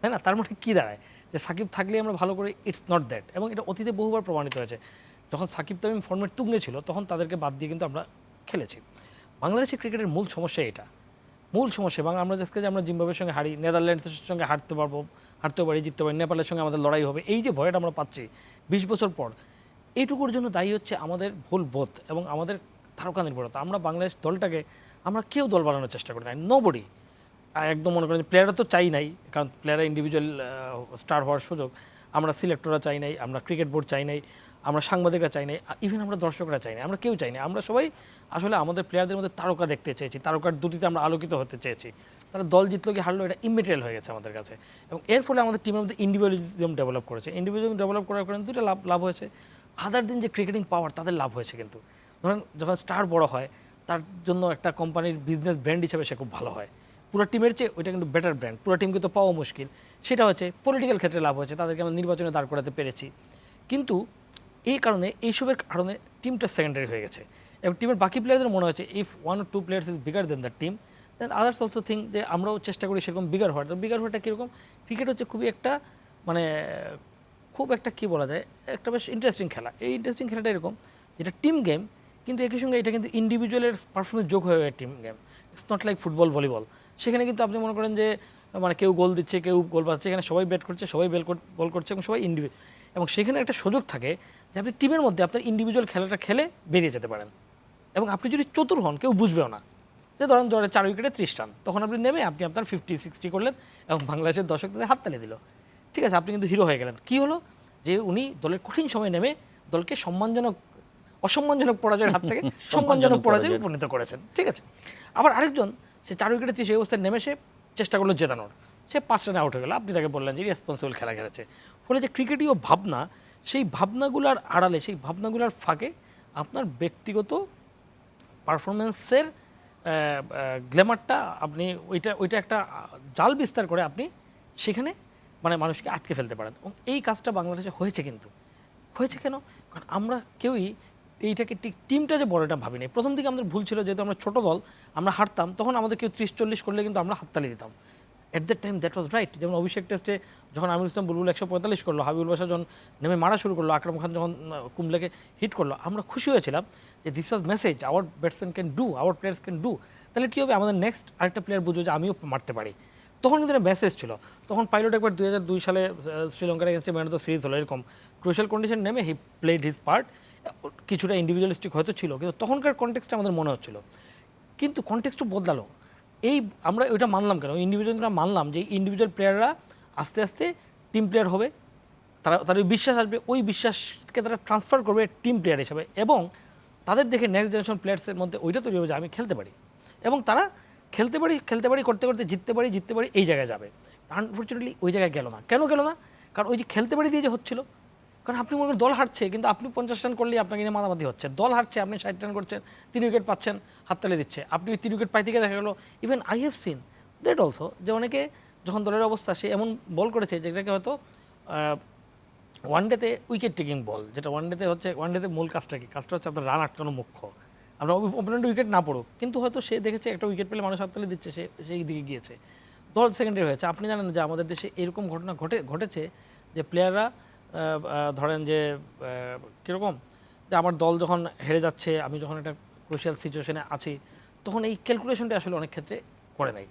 তাই না? তার মানে কী দাঁড়ায়? যে সাকিব থাকলে আমরা ভালো করে ইটস নট দ্যাট এবং এটা অতীতে বহুবার প্রমাণিত হয়েছে। যখন সাকিব তামিম ফর্মেট তুঙ্গে ছিল, তখন তাদেরকে বাদ দিয়ে কিন্তু আমরা খেলেছি। বাংলাদেশের ক্রিকেটের মূল সমস্যা এটা। মূল সমস্যা, এবং আমরা আজকে যে আমরা জিম্বাবের সঙ্গে হারি, নেদারল্যান্ডসের সঙ্গে হারতে পারব, হারতেও পারি, জিততে পারি, নেপালের সঙ্গে আমাদের লড়াই হবে, এই যে ভয়টা আমরা পাচ্ছি বিশ বছর পর, এইটুকুর জন্য দায়ী হচ্ছে আমাদের ভুল বোধ এবং আমাদের তারকা নির্ভরতা। আমরা বাংলাদেশ দলটাকে, আমরা কেউ দল বানানোর চেষ্টা করি না। নোবডি একদম মনে করেন প্লেয়াররা তো চাই নাই, কারণ প্লেয়াররা ইন্ডিভিজুয়াল স্টার হওয়ার সুযোগ। আমরা সিলেক্টররা চাই নাই, আমরা ক্রিকেট বোর্ড চাই নাই, আমরা সাংবাদিকরা চাই নাই ইভেন আমরা দর্শকরা চাই নাই, আমরা কেউ চাই নাই। আমরা সবাই আসলে আমাদের প্লেয়ারদের মধ্যে তারকা দেখতে চেয়েছি, তারকার দুটিতে আমরা আলোকিত হতে চেয়েছি। তারা দল জিতলো কি হারলো, এটা ইমেটেরিয়াল হয়ে গেছে আমাদের কাছে। এবং এর ফলে আমাদের টিমের মধ্যে ইন্ডিভিজুয়ালিজম ডেভেলপ করেছে। ইন্ডিভিজুয়ালিজম ডেভেলপ করার কারণে দুটো লাভ লাভ হয়েছে। আদার দিন যে ক্রিকেটিং পাওয়ার তাদের লাভ হয়েছে কিন্তু। ধরেন যখন স্টার বড় হয়, তার জন্য একটা কোম্পানির বিজনেস ব্র্যান্ড হিসেবে সে খুব ভালো হয়। পুরো টিমের চেয়ে ওইটা কিন্তু বেটার ব্র্যান্ড পুরো টিমকে তো পাওয়া মুশকিল। সেটা হচ্ছে পলিটিক্যাল ক্ষেত্রে লাভ হয়েছে, তাদেরকে আমরা নির্বাচনে দাঁড় করাতে পেরেছি। কিন্তু এই কারণে এইসবের কারণে টিমটা সেকেন্ডারি হয়ে গেছে। এবং টিমের বাকি প্লেয়ারদের মনে হচ্ছে if one or two players is bigger than the team then others also think যে আমরাও চেষ্টা করি সেরকম বিগার হওয়ার। তো বিগার হওয়াটা কীরকম? ক্রিকেট হচ্ছে খুবই একটা মানে খুব একটা কি বলা যায়, একটা বেশ ইন্টারেস্টিং খেলা। এই ইন্টারেস্টিং খেলাটা এরকম যেটা টিম গেম কিন্তু একই সঙ্গে এটা কিন্তু ইন্ডিভিজুয়ালের পারফরমেন্স যোগ হয়ে team game it's not like football volleyball সেখানে কিন্তু আপনি মনে করেন যে মানে কেউ গোল দিচ্ছে কেউ গোল পাচ্ছে এখানে সবাই ব্যাট করছে সবাই বেল বল করছে এবং সবাই ইন্ডিভিজুয়াল এবং সেখানে একটা সুযোগ থাকে যে আপনি টিমের মধ্যে আপনার ইন্ডিভিজুয়াল খেলাটা খেলে বেরিয়ে যেতে পারেন। এবং আপনি যদি চতুর হন কেউ বুঝবেও না। যে ধরেন ধরে চার উইকেটে ত্রিশ রান তখন আপনি নেমে আপনি আপনার ফিফটি সিক্সটি করলেন এবং বাংলাদেশের দর্শকদের হাততালি দিল। ঠিক আছে আপনি কিন্তু হিরো হয়ে গেলেন। কী হলো? যে উনি দলের কঠিন সময় নেমে দলকে সম্মানজনক অসম্মানজনক পরাজয়ের হাত থেকে সম্মানজনক পরাজয়ে। উপনীত করেছেন। ঠিক আছে? আবার আরেকজন সে চার উইকেটে ত্রিশ অবস্থায় নেমে সে চেষ্টা করল জেতানোর। সে পাঁচ রানে আউট হয়ে গেল। আপনি তাকে বললেন যে রেসপন্সিবল খেলা খেলেছে। ফলে যে ক্রিকেটীয় ভাবনা, সেই ভাবনাগুলার আড়ালে, সেই ভাবনাগুলার ফাঁকে আপনার ব্যক্তিগত পারফরমেন্সের গ্ল্যামারটা আপনি ওইটা ওইটা একটা জাল বিস্তার করে আপনি সেখানে মানে মানুষকে আটকে ফেলতে পারেন। এবং এই কাজটা বাংলাদেশে হয়েছে কিন্তু। হয়েছে কেন? কারণ আমরা কেউই এইটাকে ঠিক টিমটা যে বড়টা ভাবিনি। প্রথম দিকে আমাদের ভুল ছিল, যেহেতু আমরা ছোট দল, আমরা হারতাম, তখন আমাদের কেউ ত্রিশ, চল্লিশ করলে কিন্তু আমরা হাততালি দিতাম। At that time that was right যেমন অভিষেক টেস্টে যখন আমির ইসলাম বুলবুল একশো পঁয়তাল্লিশ করল, হাবিবুল বাসা যখন নেমে মারা শুরু করল, আকরাম খান যখন কুমলেকে হিট করল, আমরা খুশি হয়েছিলাম যে this was message our batsman can do our players can do তাহলে কী হবে? আমাদের নেক্সট আরেকটা প্লেয়ার বুঝব যে আমিও মারতে পারি। তখন কিন্তু একটা মেসেজ ছিল। তখন পাইলট একবার দুই হাজার দুই সালে শ্রীলঙ্কার এগেনস্টে ম্যান অফ দ্য সিরিজ হলো, এরকম। ক্রুশাল কন্ডিশন নেমে হি প্লেড হিজ পার্ট কিছুটা ইন্ডিভিজুয়ালিস্টিক হয়তো ছিল, কিন্তু তখনকার কনটেক্সটে আমাদের মনে হচ্ছিল। কিন্তু কনটেক্সটও বদলালো। এই আমরা ওইটা মানলাম কেন? ইন্ডিভিজুয়ালরা মানলাম যে ইন্ডিভিজুয়াল প্লেয়াররা আস্তে আস্তে টিম প্লেয়ার হবে, তারা, তাদের বিশ্বাস আসবে, ওই বিশ্বাসকে তারা ট্রান্সফার করবে টিম প্লেয়ার হিসাবে এবং তাদের দেখে নেক্সট জেনারেশন প্লেয়ার্সের মধ্যে ওইটা তৈরি হবে যে আমি খেলতে পারি। এবং তারা খেলতে পারি খেলতে পারি, করতে করতে জিততে পারি জিততে পারি, এই জায়গায় যাবে। আনফর্চুনেটলি ওই জায়গায় গেল না। কেন গেল না? কারণ ওই যে খেলতে পারি দিয়ে যে হচ্ছিল কারণ আপনি মনে করেন দল হারছে, কিন্তু আপনি পঞ্চাশ রান করলেই আপনাকে নিয়ে মাতামাতি হচ্ছে। দল হারছে, আপনি ষাট রান করছেন, তিন উইকেট পাচ্ছেন হাততালি দিচ্ছে। আপনি তিন উইকেট পাইতে গিয়ে দেখা গেলো even I have seen that also যে অনেকে যখন দলের অবস্থা, সে এমন বল করেছে যেটাকে হয়তো ওয়ান ডেতে উইকেট টেকিং বল, যেটা ওয়ান ডেতে হচ্ছে ওয়ান ডেতে মূল কাজটা কি? কাজটা হচ্ছে আপনার রান আটকানো মুখ্য। আপনার ওপেনেন্ট উইকেট না পড়ুক, কিন্তু হয়তো সে দেখেছে একটা উইকেট পেলে মানুষ হাততালি দিচ্ছে, সে সেই দিকে গিয়েছে। দল সেকেন্ডারি হয়েছে। আপনি জানেন যে আমাদের দেশে এরকম ঘটনা ঘটে, ঘটেছে যে প্লেয়াররা ধরেন যে কীরকম? যে আমার দল যখন হেরে যাচ্ছে, আমি যখন একটা ক্রুশিয়াল সিচুয়েশনে আছি, তখন এই ক্যালকুলেশনটা আসলে অনেক ক্ষেত্রে করে দেয়।